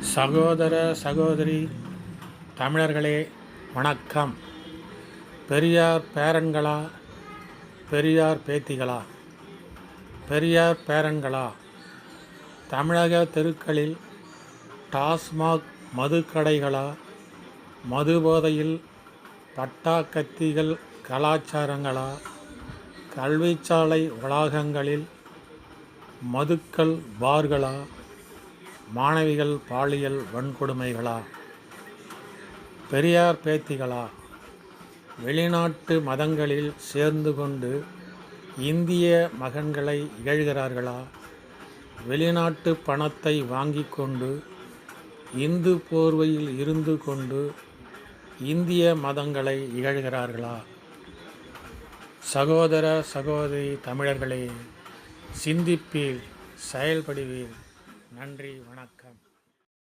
சகோதர சகோதரி தமிழர்களே வணக்கம். பெரியார் பேரன்களா? பெரியார் பேத்திகளா? பெரியார் பேரன்களா? தமிழக தெருக்களில் டாஸ்மாக் மதுக்கடைகளா மது போதையில் பட்டாக்கத்திகள் கலாச்சாரங்களா? கல்விச்சாலை வளாகங்களில் மதுக்கள் பார்களா? மாணவிகள் பாலியல் வன்கொடுமைகளா? பெரியார் பேத்திகளா? வெளிநாட்டு மதங்களில் சேர்ந்து கொண்டு இந்திய மகன்களை இகழ்கிறார்களா? வெளிநாட்டு பணத்தை வாங்கி கொண்டு இந்து போர்வையில் இருந்து கொண்டு இந்திய மதங்களை இகழ்கிறார்களா? சகோதர சகோதரி தமிழர்களே சிந்திப்பீர் செயல்படுவீர். நன்றி வணக்கம்.